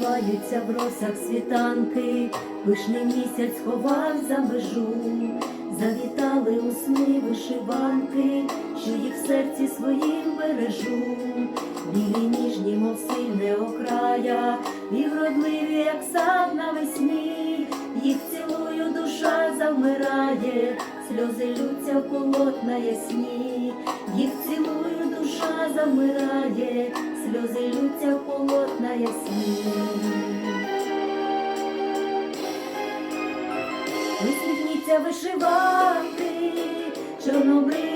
Усміхніться в росах світанки, пишний місяць ховав за межу, завітали у вишиванки, що їх в серці своїм бережу, білі ніжні, мов сильне окрая, і вродливі, як сад навесні, їх цілую, душа завмирає, сльози лються в полотна ясні, їх цілую, душа завмирає, сльози лються полотна ясні. Усміхніться вишивати, чорнобривим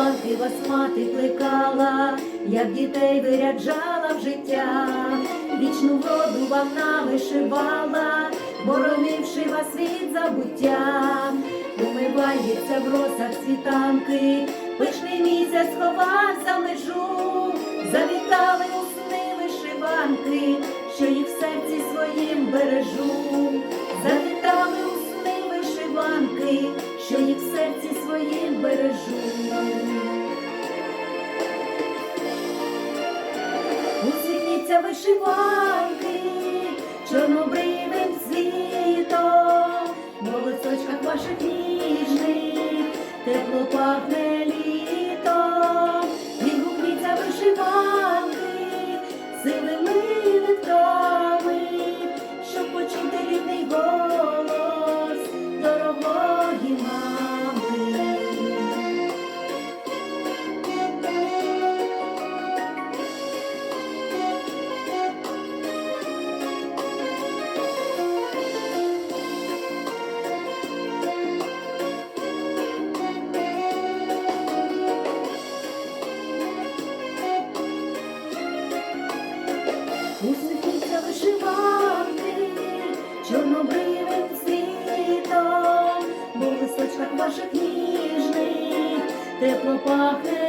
Вишиванки вас мати плекала, як дітей виряджала в життя, вічну вроду вам навишивала, боронивши вас від забуття, умивається в росах світанки, пишний місяць ховав за межу, завітали у сни вишиванки, що їх в серці своїм бережу, завітали у сни вишиванки, що їх в серці своїм бережу. Усміхніться вишиванки чорнобривим світом, в листочках ваших ніжних тепло пахне ваших ніжних тепло пахне